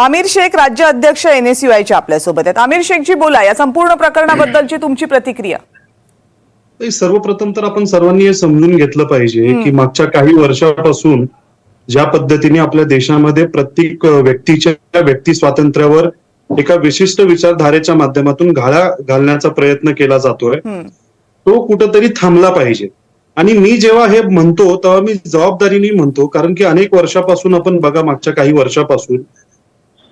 आमिर शेख राज्य अध्यक्ष एनएसयूआयचे आपल्यासोबत आहेत. आमिर शेखजी बोला या संपूर्ण प्रकरणाबद्दलची तुमची प्रतिक्रिया. सर्वप्रथम तर आपण सर्वांनी हे समजून घेतलं पाहिजे की मागच्या काही वर्षापासून ज्या पद्धतीने आपल्या देशामध्ये प्रत्येक व्यक्तीच्या व्यक्ती स्वातंत्र्यावर एका विशिष्ट विचारधारेच्या माध्यमातून घाळा घालण्याचा प्रयत्न केला जातोय. तो कुठंतरी थांबला पाहिजे. आणि मी जेव्हा हे म्हणतो तेव्हा मी जबाबदारीने म्हणतो कारण की अनेक वर्षापासून आपण बघा मागच्या काही वर्षापासून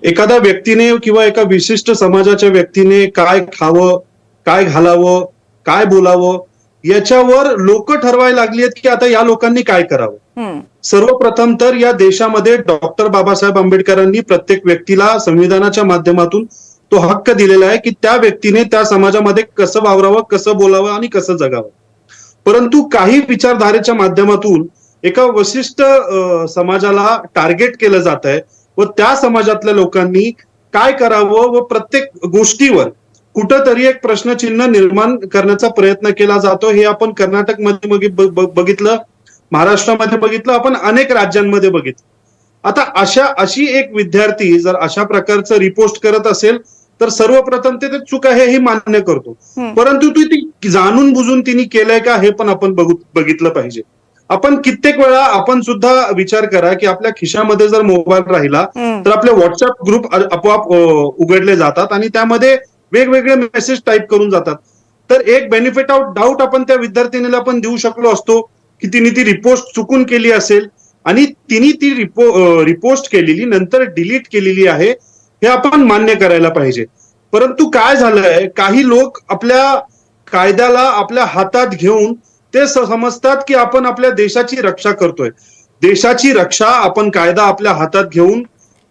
एखाद्या व्यक्तीने किंवा एका विशिष्ट समाजाच्या व्यक्तीने काय खावं काय घालावं काय बोलावं याच्यावर लोक ठरवायला लागली आहेत की आता या लोकांनी काय करावं. सर्वप्रथम तर या देशामध्ये डॉक्टर बाबासाहेब आंबेडकरांनी प्रत्येक व्यक्तीला संविधानाच्या माध्यमातून तो हक्क दिलेला आहे की त्या व्यक्तीने त्या समाजामध्ये कसं वावरावं कसं बोलावं आणि कसं जगावं परंतु काही विचारधारेच्या माध्यमातून एका विशिष्ट समाजाला टार्गेट केलं जात आहे व त्या समाजातल्या लोकांनी काय करावं व प्रत्येक गोष्टीवर कुठंतरी एक प्रश्नचिन्ह निर्माण करण्याचा प्रयत्न केला जातो. हे आपण कर्नाटकमध्ये बघितलं महाराष्ट्रामध्ये बघितलं आपण अनेक राज्यांमध्ये बघितलं. आता अशा अशी एक विद्यार्थी जर अशा प्रकारचं रिपोस्ट करत असेल तर सर्वप्रथम ते ते चूक आहे हे मान्य करतो. परंतु ती ती जाणून बुजून तिने केलंय का हे पण आपण बघू बघितलं पाहिजे. आपण कित्येक वेळा आपण सुद्धा विचार करा की आपल्या खिशामध्ये जर मोबाईल राहिला. तर आपले व्हॉट्सअप ग्रुप आपोआप उघडले जातात आणि त्यामध्ये वेगवेगळे मेसेज टाईप करून जातात तर एक बेनिफिट ऑफ डाऊट आपण त्या विद्यार्थिनीला पण देऊ शकलो असतो की तिने ती रिपोस्ट चुकून केली असेल आणि तिने ती रिपो रिपोस्ट केलेली नंतर डिलीट केलेली आहे हे आपण मान्य करायला पाहिजे परंतु काय झालंय काही लोक आपल्या कायद्याला आपल्या हातात घेऊन ते समजतात की आपण आपल्या देशाची रक्षा करतोय. देशाची रक्षा आपण कायदा आपल्या हातात घेऊन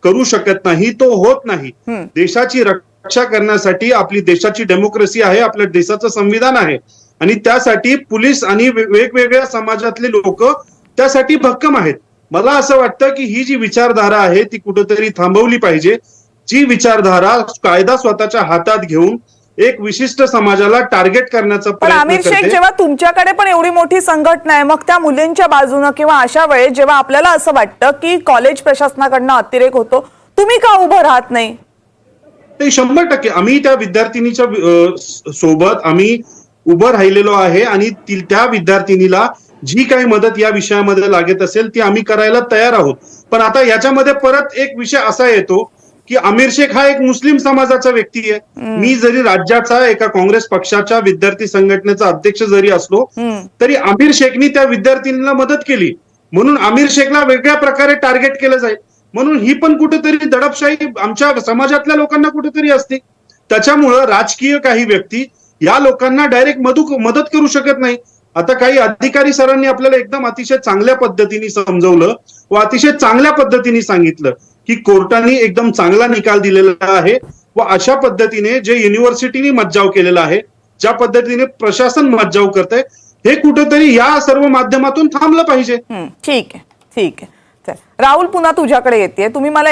करू शकत नाही तो होत नाही. देशाची रक्षा करण्यासाठी आपली देशाची डेमोक्रेसी आहे आपल्या देशाचं संविधान आहे. आणि त्यासाठी पोलीस आणि वेगवेगळ्या समाजातले लोक त्यासाठी भक्कम आहेत. मला असं वाटतं की ही जी विचारधारा आहे ती कुठेतरी थांबवली पाहिजे. जी विचारधारा कायदा स्वतःच्या हातात घेऊन एक विशिष्ट समाजाला टार्गेट करण्याचा पण आमिर शेख जेव्हा तुमच्याकडे पण एवढी मोठी संघटना आहे मग त्या मुलींच्या बाजूनं किंवा अशा वेळेस जेव्हा आपल्याला असं वाटतं की कॉलेज प्रशासनाकडनं अतिरेक होतो तुम्ही का उभं राहत नाही? ते शंभर टक्के. आम्ही त्या विद्यार्थिनीच्या सोबत आम्ही उभं राहिलेलो आहे आणि त्या विद्यार्थिनीला जी काही मदत या विषयामध्ये लागत असेल ती आम्ही करायला तयार आहोत. पण आता याच्यामध्ये परत एक विषय असा येतो की आमिर शेख हा एक मुस्लिम समाजाचा व्यक्ती आहे. मी जरी राज्याचा एका काँग्रेस पक्षाच्या विद्यार्थी संघटनेचा अध्यक्ष जरी असलो. तरी आमिर शेखनी त्या विद्यार्थिनीला मदत केली. म्हणून आमिर शेखला वेगळ्या प्रकारे टार्गेट केलं जाईल. म्हणून ही पण कुठेतरी दडपशाही आमच्या समाजातल्या लोकांना कुठेतरी असते. त्याच्यामुळं राजकीय काही व्यक्ती या लोकांना डायरेक्ट मदू मदत करू शकत नाही. आता काही अधिकारी सरांनी आपल्याला एकदम अतिशय चांगल्या पद्धतीने समजवलं व अतिशय चांगल्या पद्धतीने सांगितलं. की कोर्टाने एकदम चांगला निकाल दिलेला आहे व अशा पद्धतीने जे युनिव्हर्सिटीने मज्जाव केलेला आहे ज्या पद्धतीने प्रशासन मज्जाव करत हे कुठेतरी या सर्व माध्यमातून थांबलं पाहिजे. ठीक आहे ठीक आहे. राहुल पुन्हा तुझ्याकडे येते. तुम्ही मला